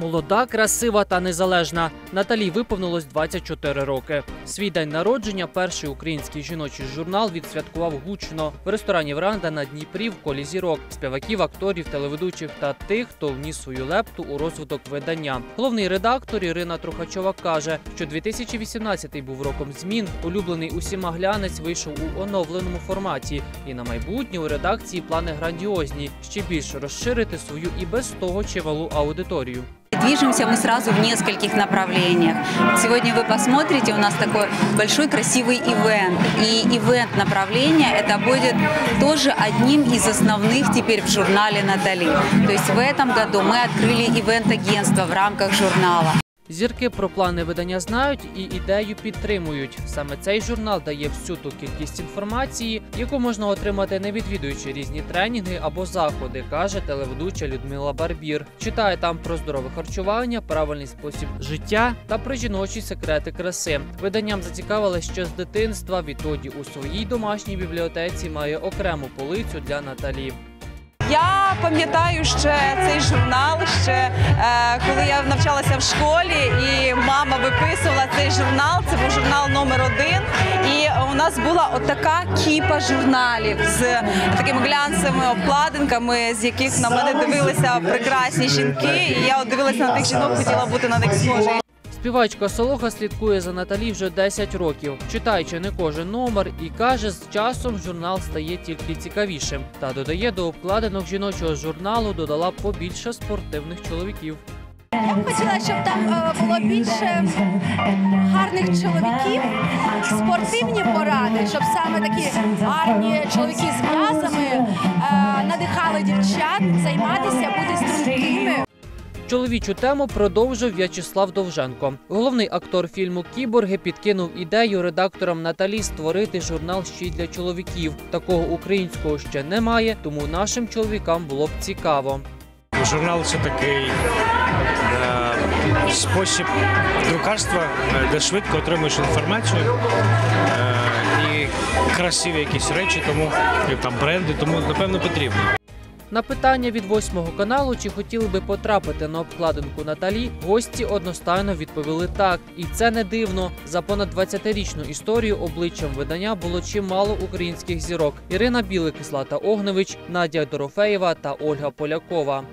Молода, красива та незалежна. Наталі виповнилось 24 роки. Свій день народження перший український жіночий журнал відсвяткував гучно в ресторані Вранда на Дніпрі в колі зірок, співаків, акторів, телеведучих та тих, хто вніс свою лепту у розвиток видання. Головний редактор Ірина Трухачова каже, що 2018 був роком змін. Улюблений усіма глянець вийшов у оновленому форматі. І на майбутнє у редакції плани грандіозні ще більше розширити свою і без того чималу аудиторію. Движемся мы сразу в нескольких направлениях. Сегодня вы посмотрите, у нас такой большой красивый ивент. И ивент направления это будет тоже одним из основных теперь в журнале Натали. То есть в этом году мы открыли ивент-агентство в рамках журнала. Зірки про плани видання знають і ідею підтримують. Саме цей журнал дає всю ту кількість інформації, яку можна отримати не відвідуючи різні тренінги або заходи, каже телеведуча Людмила Барбір. Читає там про здорове харчування, правильний спосіб життя та про жіночі секрети краси. Виданням зацікавили ще з дитинства. Відтоді у своїй домашній бібліотеці має окрему полицю для Наталі. Я пам'ятаю ще цей журнал, ще е, коли я навчалася в школі, і мама виписувала цей журнал. Це був журнал номер один. І у нас була отака кіпа журналів з такими глянцевими обкладинками, з яких на мене дивилися прекрасні жінки. І я от дивилася на тих жінок, хотіла бути на них схожою. Співачка Солоха слідкує за Наталі вже 10 років, читаючи не кожен номер, і каже, з часом журнал стає тільки цікавішим. Та додає до обкладинок жіночого журналу додала побільше спортивних чоловіків. Я б хотіла, щоб там е, було більше гарних чоловіків, спортивні поради, щоб саме такі гарні чоловіки Чоловічу тему продовжив В'ячеслав Довженко. Головний актор фільму Кіборги підкинув ідею редакторам Наталі створити журнал й для чоловіків. Такого українського ще немає, тому нашим чоловікам було б цікаво. Журнал це такий е, спосіб друкарства, е, де швидко отримуєш інформацію е, і красиві якісь речі, тому там бренди, тому напевно потрібно. На питання від восьмого каналу, чи хотіли би потрапити на обкладинку Наталі, гості одностайно відповіли так. І це не дивно. За понад 20-річну історію обличчям видання було чимало українських зірок: Ірина Білик, Злата Огневич, Надія Дорофеєва та Ольга Полякова.